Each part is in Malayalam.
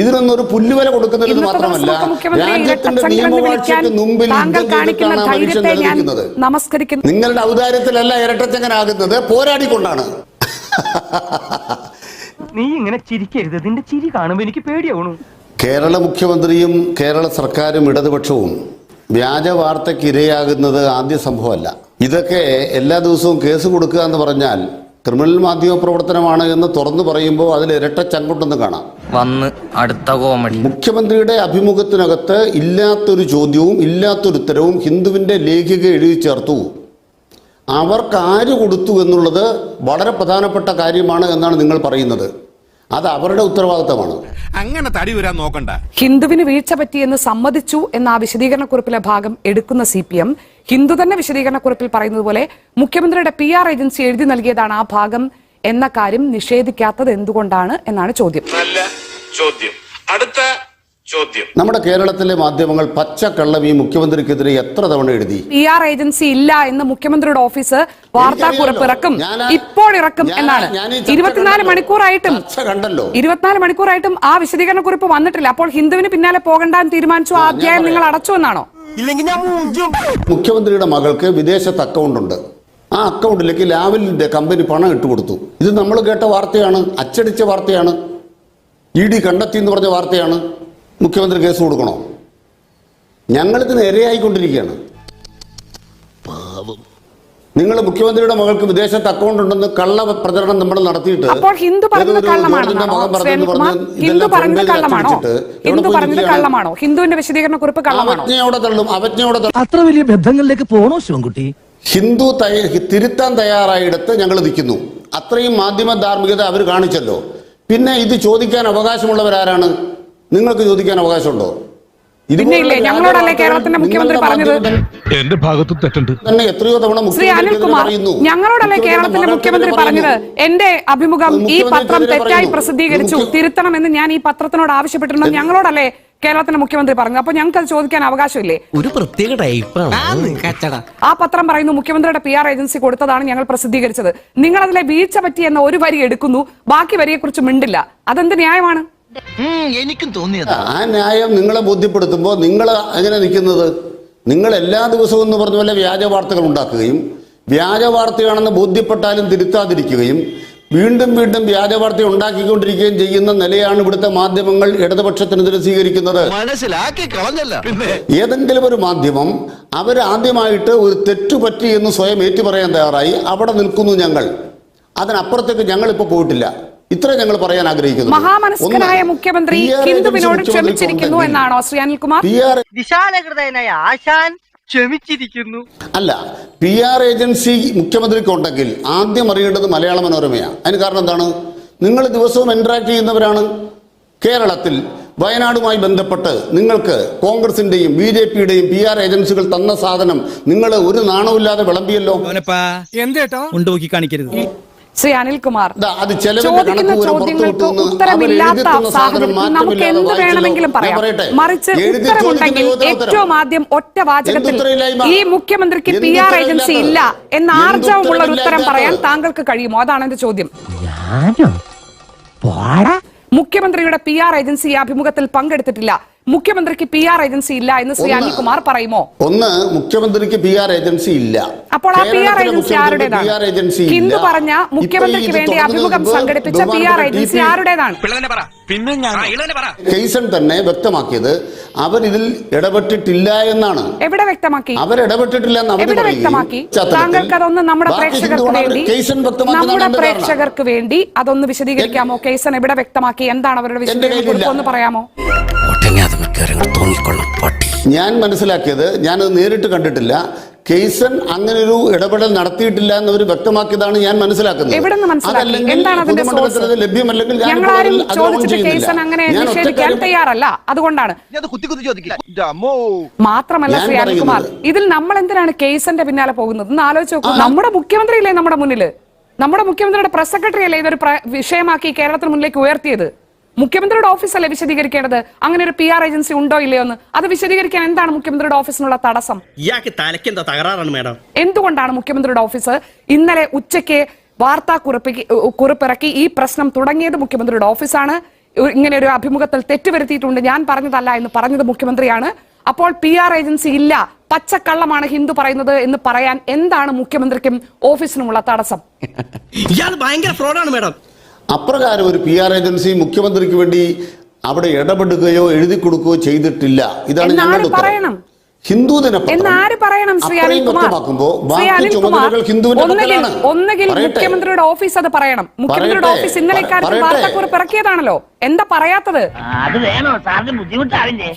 ഇതിനൊന്നും പുല്ലുവല കൊടുക്കുന്നില്ലെന്ന് മാത്രമല്ല മുഖ്യമന്ത്രി രാജ്യത്തിന്റെ നിയമവാഴ്ചയ്ക്ക് മുമ്പിൽ നിലനിൽക്കുന്നത് നമസ്കരിക്കുന്നു. നിങ്ങളുടെ ഔദാര്യത്തിലല്ല ഇരട്ടച്ചങ്ങനാകുന്നത് പോരാടിക്കൊണ്ടാണ്. നീ ഇങ്ങനെ ചിരിക്കരുത്. നിന്റെ ചിരി കാണുമ്പോ എനിക്ക് പേടിയാവണു. കേരള മുഖ്യമന്ത്രിയും കേരള സർക്കാരും ഇടതുപക്ഷവും വ്യാജ വാർത്തയ്ക്ക് ഇരയാകുന്നത് ആദ്യ സംഭവമല്ല. ഇതൊക്കെ എല്ലാ ദിവസവും കേസ് കൊടുക്കുക എന്ന് പറഞ്ഞാൽ ക്രിമിനൽ മാധ്യമ പ്രവർത്തനമാണ് എന്ന് തുറന്നു പറയുമ്പോൾ അതിൽ ഇരട്ട ചങ്കുണ്ടെന്ന് കാണാം. വന്ന് അടുത്ത കോമഡി. മുഖ്യമന്ത്രിയുടെ അഭിമുഖത്തിനകത്ത് ഇല്ലാത്തൊരു ചോദ്യവും ഇല്ലാത്തൊരു ഉത്തരവും ഹിന്ദുവിന്റെ ലേഖിക എഴുതി ചേർത്തു. അവർക്ക് ആര് കൊടുത്തു എന്നുള്ളത് വളരെ പ്രധാനപ്പെട്ട കാര്യമാണ് എന്നാണ് നിങ്ങൾ പറയുന്നത്. അത് അവരുടെ ഉത്തരവാദിത്തമാണ്. അങ്ങനെ തടി വരാൻ നോക്കണ്ട. ഹിന്ദുവിന് വീഴ്ച പറ്റിയെന്ന് സമ്മതിച്ചു എന്ന ആ വിശദീകരണക്കുറിപ്പിലെ ഭാഗം എടുക്കുന്ന സി പി എം ഹിന്ദു തന്നെ വിശദീകരണ കുറിപ്പിൽ പറയുന്നത് പോലെ മുഖ്യമന്ത്രിയുടെ പി ആർ ഏജൻസി എഴുതി നൽകിയതാണ് ആ ഭാഗം എന്ന കാര്യം നിഷേധിക്കാത്തത് എന്തുകൊണ്ടാണ് എന്നാണ് ചോദ്യം. നല്ല ചോദ്യം. അടുത്ത ചോദ്യം. നമ്മുടെ കേരളത്തിലെ മാധ്യമങ്ങൾ പച്ചക്കള്ളം ഈ മുഖ്യമന്ത്രിക്കെതിരെ എത്ര തവണ എഴുതി? പി ആർ ഏജൻസി ഇല്ല എന്ന് മുഖ്യമന്ത്രിയുടെ ഓഫീസ് വാർത്താക്കുറിപ്പ് ഇറക്കും ഇപ്പോൾ ഇറക്കും എന്നാണ്. ഇരുപത്തിനാല് മണിക്കൂറായിട്ടും കണ്ടല്ലോ. ഇരുപത്തിനാല് മണിക്കൂറായിട്ടും ആ വിശദീകരണ കുറിപ്പ് വന്നിട്ടില്ല. അപ്പോൾ ഹിന്ദുവിന് പിന്നാലെ പോകണ്ടെന്ന് തീരുമാനിച്ചു. ആ അധ്യായം നിങ്ങൾ അടച്ചു എന്നാണോ? ഇല്ലെങ്കിൽ ഞാൻ മൂഞ്ചും മുഖ്യമന്ത്രിയുടെ മകൾക്ക് വിദേശത്ത് അക്കൗണ്ട് ഉണ്ട്. ആ അക്കൗണ്ടിലേക്ക് ലാവലിന്റെ കമ്പനി പണം ഇട്ട് കൊടുത്തു. ഇത് നമ്മൾ കേട്ട വാർത്തയാണ്. അച്ചടിച്ച വാർത്തയാണ്. ഇ ഡി കണ്ടെത്തി എന്ന് പറഞ്ഞ വാർത്തയാണ്. മുഖ്യമന്ത്രി കേസ് കൊടുക്കണോ? ഞങ്ങളിതിന് ഇരയായിക്കൊണ്ടിരിക്കുകയാണ് നിങ്ങൾ മുഖ്യമന്ത്രിയുടെ മകൾക്ക് വിദേശത്ത് അക്കൗണ്ട് ഉണ്ടെന്ന് കള്ള പ്രചരണം നമ്മൾ നടത്തിയിട്ട് അപ്പോൾ ഹിന്ദു കള്ളമാണോ? ഹിന്ദു പോയി കള്ളമാണോ? ഹിന്ദുവിന്റെ വിശദീകരണക്കുറിപ്പ് കള്ളമാണോ? അവജ്ഞയോടെ തള്ളും അവജ്ഞയോടെ തള്ളും. അത്ര വലിയ ബന്ധങ്ങളിലേക്ക് പോണോ ശിവൻകുട്ടി? ഹിന്ദു തിരുത്താൻ തയ്യാറായിടത്ത് ഞങ്ങൾ നിൽക്കുന്നു. അത്രയും മാധ്യമ ധാർമ്മികത അവർ കാണിച്ചല്ലോ. പിന്നെ ഇത് ചോദിക്കാൻ അവകാശമുള്ളവരാരാണ്? നിങ്ങൾക്ക് ചോദിക്കാൻ അവകാശമുണ്ടോ? പിന്നെ ഇല്ലേ, ഞങ്ങളോടല്ലേ കേരളത്തിന്റെ മുഖ്യമന്ത്രി പറഞ്ഞത്? എന്റെ ഭാഗത്തും തെറ്റുണ്ട്. തന്നെ എത്രയോ തവണ ശ്രീ അനിൽകുമാർ പറയുന്നു. ഞങ്ങളോടല്ലേ കേരളത്തിലെ കേരളത്തിന്റെ മുഖ്യമന്ത്രി. പറഞ്ഞത്? എന്റെ അഭിമുഖം ഈ പത്രം തെറ്റായി. പ്രസിദ്ധീകരിച്ചു. തിരുത്തണമെന്ന് ഞാൻ ഈ പത്രത്തിനോട് ആവശ്യപ്പെട്ടിട്ടുണ്ട് ഞങ്ങളോടല്ലേ കേരളത്തിന്റെ മുഖ്യമന്ത്രി പറഞ്ഞു അപ്പൊ ഞങ്ങൾക്ക് അത് ചോദിക്കാൻ അവകാശമില്ലേ? ഒരു പ്രത്യേക ടൈപ്പാണ് ആ പത്രം പറയുന്നു മുഖ്യമന്ത്രിയുടെ പി ആർ ഏജൻസി കൊടുത്തതാണ് ഞങ്ങൾ പ്രസിദ്ധീകരിച്ചത്. നിങ്ങൾ അതിലെ വീഴ്ച പറ്റി എന്ന ഒരു വരി എടുക്കുന്നു. ബാക്കി വരിയെ കുറിച്ച് മിണ്ടില്ല. അതെന്ത് ന്യായമാണ്? എനിക്കും തോന്നിയത്. ആ ന്യായം നിങ്ങളെ ബോധ്യപ്പെടുത്തുമ്പോൾ നിങ്ങൾ എങ്ങനെ നിൽക്കുന്നത്? നിങ്ങൾ എല്ലാ ദിവസവും എന്ന് പറഞ്ഞ പോലെ വ്യാജ വാർത്തകൾ ഉണ്ടാക്കുകയും വ്യാജ വാർത്തയാണെന്ന് ബോധ്യപ്പെട്ടാലും തിരുത്താതിരിക്കുകയും വീണ്ടും വീണ്ടും വ്യാജ വാർത്ത ഉണ്ടാക്കിക്കൊണ്ടിരിക്കുകയും ചെയ്യുന്ന നിലയാണ് ഇവിടുത്തെ മാധ്യമങ്ങൾ ഇടതുപക്ഷത്തിനെതിരെ സ്വീകരിക്കുന്നത്. മനസ്സിലാക്കി കളഞ്ഞല്ല. ഏതെങ്കിലും ഒരു മാധ്യമം അവരാദ്യമായിട്ട് ഒരു തെറ്റുപറ്റി എന്ന് സ്വയം ഏറ്റുപറയാൻ തയ്യാറായി. അവിടെ നിൽക്കുന്നു ഞങ്ങൾ. അതിനപ്പുറത്തേക്ക് ഞങ്ങൾ ഇപ്പോൾ പോയിട്ടില്ല. ഇത്ര ഞങ്ങൾ പറയാൻ ആഗ്രഹിക്കുന്നു. മഹാമനസ്കനായ മുഖ്യമന്ത്രി ഹിന്ദുവിനോട് ക്ഷമിച്ചിരിക്കുന്നു എന്നാണോ ശ്രീ അനിൽകുമാർ? PR വിശാലഹൃദയനായ ആശാൻ ക്ഷമിച്ചിരിക്കുന്നു. അല്ല പി ആർ ഏജൻസി മുഖ്യമന്ത്രിക്ക് ഉണ്ടെങ്കിൽ ആദ്യം അറിയേണ്ടത് മലയാള മനോരമയാണ് അതിന് കാരണം എന്താണ്? നിങ്ങൾ ദിവസവും ഇന്ററാക്ട് ചെയ്യുന്നവരാണ്. കേരളത്തിൽ വയനാടുമായി ബന്ധപ്പെട്ട് നിങ്ങൾക്ക് കോൺഗ്രസിന്റെയും ബി ജെ പിയുടെയും പി ആർ ഏജൻസികൾ തന്ന സാധനം നിങ്ങൾ ഒരു നാണവുമില്ലാതെ വിളമ്പിയല്ലോ. എന്തേട്ടോ കാണിക്കരുത്. ശ്രീ അനിൽകുമാർ ചോദിക്കുന്ന ചോദ്യങ്ങൾക്ക് ഉത്തരമില്ലാത്ത സാഹചര്യം സാഹചര്യത്തിൽ നമുക്ക് എന്ത് വേണമെങ്കിലും പറയാം. മറിച്ച് ഉത്തരമുണ്ടെങ്കിൽ ഏറ്റവും ആദ്യം ഒറ്റ വാചകത്തിൽ ഈ മുഖ്യമന്ത്രിക്ക് പി ആർ ഏജൻസി ഇല്ല എന്ന ആർജവമുള്ള ഒരു ഉത്തരം പറയാൻ താങ്കൾക്ക് കഴിയുമോ? അതാണ് എന്റെ ചോദ്യം. മുഖ്യമന്ത്രിയുടെ പി ആർ ഏജൻസി ഈ അഭിമുഖത്തിൽ പങ്കെടുത്തിട്ടില്ല. മുഖ്യമന്ത്രിക്ക് പി ആർ ഏജൻസി ഇല്ല എന്ന് ശ്രീ. അനിൽകുമാർ പറയുമോ? ഒന്ന് മുഖ്യമന്ത്രിക്ക് പി ആർ ഏജൻസി ഇല്ല. അപ്പോൾ ആ പി ആർ ഏജൻസി ആരുടേതാണ്. ഹിന്ദു പറഞ്ഞ മുഖ്യമന്ത്രിക്ക് വേണ്ടി അഭിമുഖം സംഘടിപ്പിച്ച പി ആർ ഏജൻസി ആരുടേതാണ്? പിന്നെ കേസൻ തന്നെ വ്യക്തമാക്കിയത് അവരിതിൽ ഇടപെട്ടിട്ടില്ല എന്നാണ്. എവിടെ വ്യക്തമാക്കി? അവർ എവിടെ വ്യക്തമാക്കി? താങ്കൾക്ക് അതൊന്ന് നമ്മുടെ പ്രേക്ഷകർക്ക് വേണ്ടി നമ്മുടെ പ്രേക്ഷകർക്ക് വേണ്ടി അതൊന്ന് വിശദീകരിക്കാമോ? കേസൻ എവിടെ വ്യക്തമാക്കി? എന്താണ് അവരുടെ വിശദീകരണം? ഒന്ന് പറയാമോ? മിക്കവാറും തോന്നിക്കൊള്ളും പട്ടി. ഞാൻ മനസ്സിലാക്കിയത് ഞാനത് നേരിട്ട് കണ്ടിട്ടില്ല. കേസൻ അങ്ങനെ ഒരു ഇടപെടൽ നടത്തിയിട്ടില്ല എന്ന് എന്നവർ വ്യക്തമാക്കിയതാണ് ഞാൻ മനസ്സിലാക്കുന്നത്. അതല്ലെങ്കിൽ ലഭ്യമല്ലെങ്കിൽ ഞാൻ ഞാൻ നിഷേധിക്കാൻ തയ്യാറല്ല. അതുകൊണ്ടാണ്. മാത്രമല്ല ശ്രീ അനിൽകുമാർ ഇതിൽ നമ്മൾ എന്തിനാണ് കേസന്റെ പിന്നാലെ പോകുന്നത്? ഒന്ന് ആലോചിച്ച് നോക്കൂ. നമ്മുടെ മുഖ്യമന്ത്രി അല്ലേ നമ്മുടെ മുന്നിൽ നമ്മുടെ മുഖ്യമന്ത്രിയുടെ പ്രസ് സെക്രട്ടറി അല്ലേ ഇതൊരു വിഷയമാക്കി കേരളത്തിന് മുന്നിലേക്ക് ഉയർത്തിയത്? മുഖ്യമന്ത്രിയുടെ ഓഫീസല്ലേ വിശദീകരിക്കേണ്ടത്? അങ്ങനെ ഒരു പി ആർ ഏജൻസി ഉണ്ടോ ഇല്ലയോ എന്ന്? അത് വിശദീകരിക്കാൻ എന്താണ് മുഖ്യമന്ത്രിയുടെ ഓഫീസിനുള്ള തടസ്സം? ഇയാൾക്ക് തലയ്ക്ക് എന്താ തകരാറാണ് മേഡം. എന്തുകൊണ്ടാണ് മുഖ്യമന്ത്രിയുടെ ഓഫീസ് ഇന്നലെ ഉച്ചയ്ക്ക് വാർത്താ കുറിപ്പ് കുറിപ്പിറക്കി ഈ പ്രശ്നം തുടങ്ങിയത് മുഖ്യമന്ത്രിയുടെ ഓഫീസാണ്? ഇങ്ങനെ ഒരു അഭിമുഖത്തിൽ തെറ്റുവരുത്തിയിട്ടുണ്ട് ഞാൻ പറഞ്ഞതല്ല എന്ന് പറഞ്ഞത് മുഖ്യമന്ത്രിയാണ്. അപ്പോൾ പി ആർ ഏജൻസി ഇല്ല പച്ചക്കള്ളമാണ് ഹിന്ദു പറയുന്നത് എന്ന് പറയാൻ എന്താണ് മുഖ്യമന്ത്രിക്കും ഓഫീസിനുമുള്ള തടസ്സം? ഇയാൾ ഭയങ്കര ഫ്രോഡാണ് മാഡം. അപ്രകാരം ഒരു പി ആർ ഏജൻസി മുഖ്യമന്ത്രിക്ക് വേണ്ടി അവിടെ ഇടപെടുകയോ എഴുതി കൊടുക്കുകയോ ചെയ്തിട്ടില്ല. ഇതാണ് ഞങ്ങളുടെ ഉത്തരം. ഹിന്ദു ഒന്നുകിൽ. മുഖ്യമന്ത്രിയുടെ ഓഫീസ് അത് പറയണം. മുഖ്യമന്ത്രിയുടെ ഓഫീസ് ഇന്നലെ ഇക്കാര്യത്തിൽ. വാർത്താക്കുറിപ്പ് ഇറക്കിയതാണല്ലോ. എന്താ പറയാത്തത്?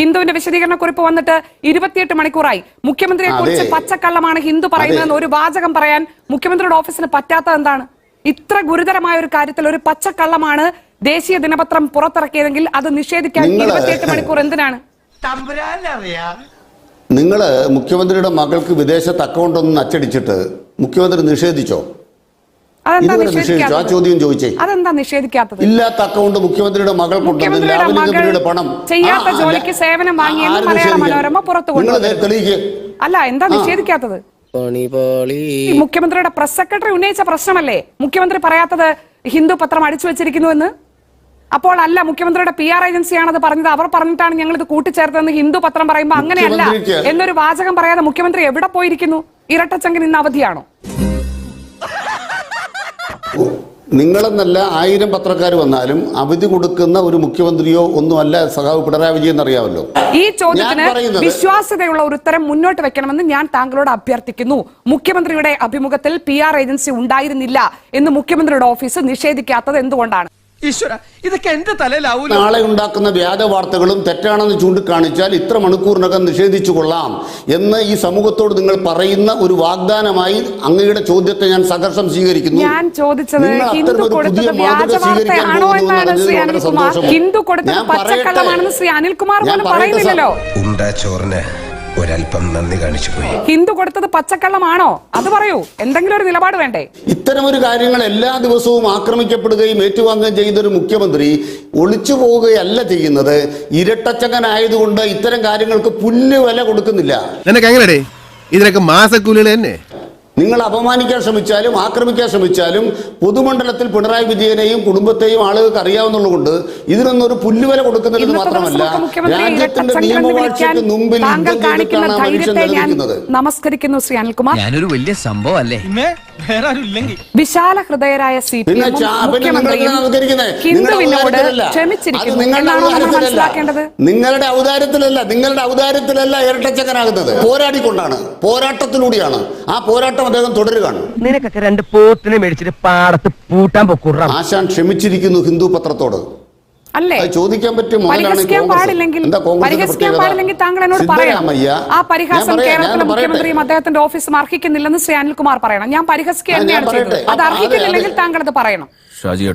ഹിന്ദുവിന്റെ വിശദീകരണ കുറിപ്പ് വന്നിട്ട് ഇരുപത്തിയെട്ട് മണിക്കൂറായി. മുഖ്യമന്ത്രിയെ കുറിച്ച് പച്ചക്കള്ളമാണ് ഹിന്ദു പറയുന്നതെന്ന് ഒരു വാചകം പറയാൻ മുഖ്യമന്ത്രിയുടെ ഓഫീസിന് പറ്റാത്തത് എന്താണ്? ഇത്ര ഗുരുതരമായ ഒരു കാര്യത്തിൽ ഒരു പച്ചക്കള്ളമാണ് ദേശീയ ദിനപത്രം പുറത്തിറക്കിയതെങ്കിൽ അത് നിഷേധിക്കാൻ നിങ്ങൾ ഇരുപത്തിയെട്ട് മണിക്കൂർ എന്തിനാണ്? നിങ്ങൾ മുഖ്യമന്ത്രിയുടെ മകൾക്ക് വിദേശത്ത് അക്കൗണ്ട് ഒന്നും അച്ചടിച്ചിട്ട് മുഖ്യമന്ത്രി നിഷേധിച്ചോ? അതെന്താ ഇതുവരെ നിഷേധിച്ചോ? ആ ചോദ്യം ചോദിച്ചേ. അതെന്താ നിഷേധിക്കാത്തത്? ഇല്ലാത്ത അക്കൗണ്ട് മുഖ്യമന്ത്രിയുടെ മകൾക്കുണ്ടെന്ന് മുഖ്യമന്ത്രിയുടെ ലാവ്ലിൻ പണം ചെയ്യാത്ത ജോലിക്ക് അല്ല. സേവനം വാങ്ങിയെന്ന് മലയാള മനോരമ പുറത്തു കൊണ്ടു അല്ല എന്താ ആ. ഈ മുഖ്യമന്ത്രിയുടെ പ്രസ് സെക്രട്ടറി ഉന്നയിച്ച പ്രശ്നമല്ലേ? മുഖ്യമന്ത്രി പറയാത്തത് ഹിന്ദു പത്രം അടിച്ചു വെച്ചിരിക്കുന്നു എന്ന്? അപ്പോൾ അല്ല മുഖ്യമന്ത്രിയുടെ പി ആർ ഏജൻസിയാണ് അത് പറഞ്ഞത്. അവർ പറഞ്ഞിട്ടാണ് ഞങ്ങൾ ഇത് കൂട്ടിച്ചേർത്തതെന്ന് ഹിന്ദു പത്രം പറയുമ്പോൾ അങ്ങനെയല്ല മുഖ്യമന്ത്രിക്ക് എന്നൊരു വാചകം പറയാതെ മുഖ്യമന്ത്രി എവിടെ പോയിരിക്കുന്നു? ഇരട്ടച്ചങ്കൻ ഇന്ന് അവധിയാണോ? നിങ്ങളെന്നല്ല ആയിരം പത്രക്കാർ വന്നാലും അവധി കൊടുക്കുന്ന ഒരു മുഖ്യമന്ത്രിയോ ഒന്നുമല്ല സഖാവ് പിണറായി വിജയൻ അറിയാമല്ലോ ഈ ചോദ്യത്തിന് വിശ്വാസ്യതയുള്ള ഒരു ഉത്തരം മുന്നോട്ട് വെക്കണമെന്ന് ഞാൻ താങ്കളോട് അഭ്യർത്ഥിക്കുന്നു. മുഖ്യമന്ത്രിയുടെ അഭിമുഖത്തിൽ പി ഏജൻസി ഉണ്ടായിരുന്നില്ല എന്ന് മുഖ്യമന്ത്രിയുടെ ഓഫീസ് നിഷേധിക്കാത്തത് എന്തുകൊണ്ടാണ്? ഈശ്വര ഇതൊക്കെ എന്റെ തലയിലാവൂല. നാളെ ഉണ്ടാക്കുന്ന വ്യാജ വാർത്തകളും തെറ്റാണെന്ന് ചൂണ്ടിക്കാണിച്ചാൽ ഇത്ര മണിക്കൂറിനകം നിഷേധിച്ചു കൊള്ളാം എന്ന് ഈ സമൂഹത്തോട് നിങ്ങൾ പറയുന്ന ഒരു വാഗ്ദാനമായി അങ്ങയുടെ ചോദ്യത്തെ ഞാൻ സഹർഷം സ്വീകരിക്കുന്നു. ഞാൻ ചോദിച്ചത് ഹിന്ദു കൊടുത്തത് പുതിയ വ്യാജ മാതൃക സ്വീകരിക്കാൻ വാർത്തയാണോ എന്നാണ് ശ്രീ അനിൽകുമാർ ഹിന്ദു കൊടുത്തത് ഞാൻ പറയട്ടെ. പച്ചക്കള്ളമാണെന്ന് ശ്രീ അനിൽകുമാർ ഞാൻ പോലും പറയട്ടെ, പറയുന്നില്ലല്ലോ. ഉണ്ട ചോറിന് ഒരല്പം നന്ദി കാണിച്ചു പോയി. ഹിന്ദു കൊടുത്തത് പച്ചക്കള്ളമാണോ? അത് പറയൂ. എന്തെങ്കിലും ഒരു നിലപാട് വേണ്ടേ? ഇത്തരം ഒരു കാര്യങ്ങൾ എല്ലാ ദിവസവും ആക്രമിക്കപ്പെടുകയും ഏറ്റുവാങ്ങുകയും ചെയ്തൊരു മുഖ്യമന്ത്രി ഒളിച്ചു പോവുകയല്ല ചെയ്യുന്നത്. ഇരട്ടച്ചകനായതുകൊണ്ട് ഇത്തരം കാര്യങ്ങൾക്ക് പുല്ല് വില കൊടുക്കുന്നില്ല. നിനക്ക് എങ്ങനെടേ? ഇതിനൊക്കെ മാസക്കൂലികൾ തന്നെ. നിങ്ങൾ അപമാനിക്കാൻ ശ്രമിച്ചാലും ആക്രമിക്കാൻ ശ്രമിച്ചാലും പൊതുമണ്ഡലത്തിൽ പിണറായി വിജയനെയും കുടുംബത്തെയും ആളുകൾക്ക് അറിയാവുന്നതുകൊണ്ട് ഇതിനൊന്നും ഒരു പുല്ലുവില കൊടുക്കുന്നതിന് മാത്രമല്ല രാജ്യത്തിന്റെ നിയമവാഴ്ചയ്ക്ക് മുമ്പിൽ യുദ്ധം കാണിക്കുന്ന ചെയ്തിട്ടാണ് മനുഷ്യൻ നിലനിൽക്കുന്നത്? നമസ്കരിക്കുന്നു ശ്രീ അനിൽകുമാർ. ഞാനൊരു വലിയ സംഭവം അല്ലേ വേറെ ആരും ഇല്ലെങ്കിൽ വിശാല ഹൃദയരായ സി പി ഹിന്ദുവിനോട് ക്ഷമിച്ചിരിക്കുന്നു. നിങ്ങളുടെ എന്നാണോ നമ്മൾ മനസ്സിലാക്കേണ്ടത്? നിങ്ങളുടെ ഔദാര്യത്തിലല്ല നിങ്ങളുടെ ഔദാര്യത്തിലല്ല ഇരട്ടച്ചക്കനാകുന്നത്. പോരാടിക്കൊണ്ടാണ്. പോരാട്ടത്തിലൂടെയാണ്. ആ പോരാട്ടം അദ്ദേഹം തുടരുകയാണ്. നിനക്കൊക്കെ രണ്ട് പോത്തിനെ മേടിച്ചിട്ട് പാടത്ത് പൂട്ടാൻ പൊക്കുറ ആശാൻ ക്ഷമിച്ചിരിക്കുന്നു ഹിന്ദു പത്രത്തോട്. അല്ലേ? അത് ചോദിക്കാൻ പറ്റും പരിഹസിക്കാൻ പാടില്ലെങ്കിൽ പരിഹസിക്കാൻ പാടില്ലെങ്കിൽ താങ്കൾ എന്നോട് പറയണം. സിദ്ധരാമയ്യ, ആ പരിഹാസം പറയാം, കേരളത്തിലെ മുഖ്യമന്ത്രിയും അദ്ദേഹത്തിന്റെ ഓഫീസും അർഹിക്കുന്നില്ലെന്ന് ശ്രീ അനിൽകുമാർ പറയണം. ഞാൻ പരിഹസിക്കുക ഞാൻ തന്നെയാണ് ചെയ്തത് അത് അർഹിക്കുന്നില്ലെങ്കിൽ. താങ്കൾ അത്. പറയണം. ഷാജി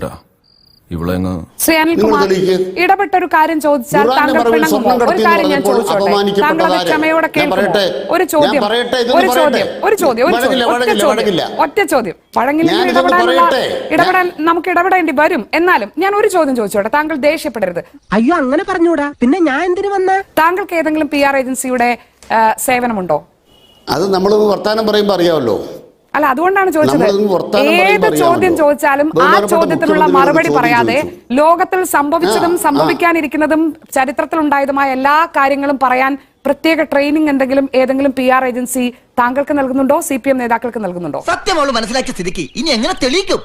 ഇവിടെ ശ്രീ അനിൽകുമാർ. ഇടപെട്ട ഒരു കാര്യം ചോദിച്ചാൽ താങ്കൾ പിണങ്ങുമോ? ഒരു കാര്യം ഞാൻ ചോദിച്ചോട്ടെ? താങ്കൾ അത് ക്ഷമയോടെ ഞാൻ കേൾക്കുമോ പറയട്ടെ. ഒരു ഞാൻ ചോദ്യം. ഒരു ചോദ്യം. ഒരു ചോദ്യം. ഒരു ചോദ്യം. ഒറ്റ ചോദ്യം. ഒറ്റ ചോദ്യം. ഞാനിതൊന്ന് ഇടപെടാനുള്ള ഇടപെടാൻ നമുക്ക് ഇടപെടേണ്ടി വരും. എന്നാലും ഞാൻ ഒരു ചോദ്യം ചോദിച്ചോട്ടെ? താങ്കൾ ദേഷ്യപ്പെടരുത്. അയ്യോ അങ്ങനെ പറഞ്ഞൂടാ. പിന്നെ ഞാൻ എന്തിനു വന്ന? താങ്കൾക്ക് ഏതെങ്കിലും പി ആർ ഏജൻസിയുടെ സേവനമുണ്ടോ? അത് നമ്മൾ വർത്താനം പറയുമ്പോൾ അറിയാമല്ലോ അല്ല അതുകൊണ്ടാണ് ചോദിച്ചത്. ഏത് ചോദ്യം ചോദിച്ചാലും ആ ചോദ്യത്തിനുള്ള മറുപടി പറയാതെ ലോകത്തിൽ സംഭവിച്ചതും സംഭവിക്കാനിരിക്കുന്നതും ചരിത്രത്തിൽ ഉണ്ടായതുമായ എല്ലാ കാര്യങ്ങളും പറയാൻ പ്രത്യേക ട്രെയിനിങ് എന്തെങ്കിലും ഏതെങ്കിലും പി ആർ ഏജൻസി താങ്കൾക്ക് നൽകുന്നുണ്ടോ? സി പി എം നേതാക്കൾക്ക് നൽകുന്നുണ്ടോ? സത്യം മനസ്സിലാക്കിയ സ്ഥിതിക്ക് ഇനി എങ്ങനെ തെളിയിക്കും?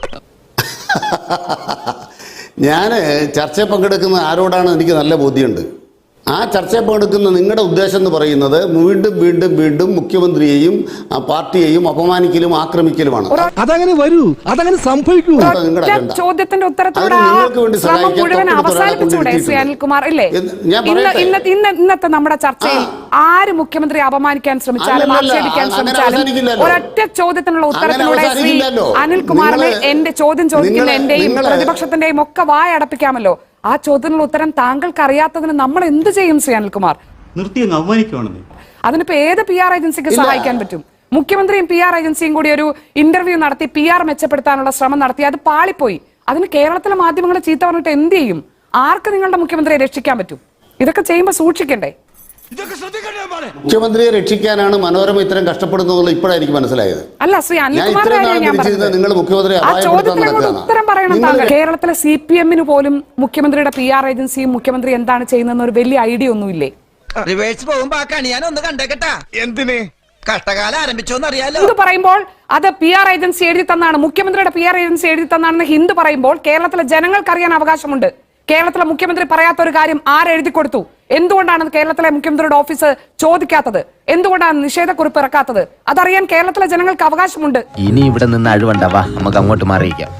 ഞാൻ ചർച്ചയിൽ പങ്കെടുക്കുന്ന ആരോടാണ് എനിക്ക് നല്ല ബോധ്യമുണ്ട്? ആ ചർച്ചയിൽ പങ്കെടുക്കുന്ന നിങ്ങളുടെ ഉദ്ദേശം എന്ന് പറയുന്നത് വീണ്ടും വീണ്ടും വീണ്ടും മുഖ്യമന്ത്രിയെയും ആ പാർട്ടിയെയും അപമാനിക്കലും ആക്രമിക്കലുമാണ്. അതങ്ങനെ വരൂ. അതങ്ങനെ സംഭവിക്കൂ. നിങ്ങളുടെ ചോദ്യത്തിന്റെ ഇന്നത്തെ നമ്മുടെ ചർച്ചയിൽ ആര് മുഖ്യമന്ത്രി അപമാനിക്കാൻ ശ്രമിച്ചാലും ആക്ഷേപിക്കാൻ ശ്രമിച്ചാലും. ഒരൊറ്റ ചോദ്യത്തിനുള്ള ഉത്തരത്തിലൂടെ ശ്രീ. അനിൽകുമാറിന് എന്റെ ചോദ്യം ചോദിക്കുന്ന എന്റെയും പ്രതിപക്ഷത്തിന്റെയും ഒക്കെ വായ അടപ്പിക്കാമല്ലോ ആ ചോദ്യത്തിനുള്ള ഉത്തരം താങ്കൾക്ക് അറിയാത്തതിന് നമ്മൾ എന്ത് ചെയ്യും ശ്രീ അനിൽകുമാർ? അതിനിപ്പോ ഏത് പി ആർ ഏജൻസിക്ക് സഹായിക്കാൻ പറ്റും? മുഖ്യമന്ത്രിയും പി ആർ ഏജൻസിയും കൂടി ഒരു ഇന്റർവ്യൂ നടത്തി പി ആർ മെച്ചപ്പെടുത്താനുള്ള ശ്രമം നടത്തി അത് പാളിപ്പോയി. അതിന് കേരളത്തിലെ മാധ്യമങ്ങളെ ചീത്ത പറഞ്ഞിട്ട് എന്ത് ചെയ്യും? ആർക്ക് നിങ്ങളുടെ മുഖ്യമന്ത്രിയെ രക്ഷിക്കാൻ പറ്റും? ഇതൊക്കെ ചെയ്യുമ്പോൾ സൂക്ഷിക്കണ്ടേ? മുഖ്യമന്ത്രിയെ രക്ഷിക്കാനാണ് മനോരമ ഇത്രയും കഷ്ടപ്പെടുന്നത് ഇപ്പോഴായിരിക്കും മനസ്സിലായത്. അല്ല ശ്രീ അനിൽകുമാർ. നിങ്ങൾ മുഖ്യമന്ത്രി ആ ചോദ്യത്തിനോട് ഉത്തരം പറയണം താങ്കൾ. കേരളത്തിലെ സി പി എമ്മിന് പോലും മുഖ്യമന്ത്രിയുടെ പി ആർ ഏജൻസിയും മുഖ്യമന്ത്രി എന്താണ് ചെയ്യുന്നതെന്ന് ഒരു വലിയ ഐഡിയ ഒന്നുമില്ലേ? റിവേഴ്സ് പോകുമ്പോ ആ ഒന്ന് കണ്ടേക്കട്ടാ. എന്തിന്? കഷ്ടകാലം ആരംഭിച്ചോന്ന് അറിയാലോ ഹിന്ദു പറയുമ്പോൾ അത് പി ആർ ഏജൻസി എഴുതി തന്നാണ് മുഖ്യമന്ത്രിയുടെ പി ആർ ഏജൻസി എഴുതി തന്നാണെന്ന് ഹിന്ദു പറയുമ്പോൾ കേരളത്തിലെ ജനങ്ങൾക്ക് അറിയാൻ അവകാശമുണ്ട്. കേരളത്തിലെ മുഖ്യമന്ത്രി പറയാത്ത ഒരു കാര്യം ആരെഴുതി കൊടുത്തു? എന്തുകൊണ്ടാണ് കേരളത്തിലെ മുഖ്യമന്ത്രിയുടെ ഓഫീസ് ചോദിക്കാത്തത്? എന്തുകൊണ്ടാണ് നിഷേധക്കുറിപ്പ് ഇറക്കാത്തത്? അതറിയാൻ കേരളത്തിലെ ജനങ്ങൾക്ക് അവകാശമുണ്ട്. ഇനി ഇവിടെ നിന്ന് അഴിവണ്ടാവാ നമുക്ക് അങ്ങോട്ട് മാറിയിക്കാം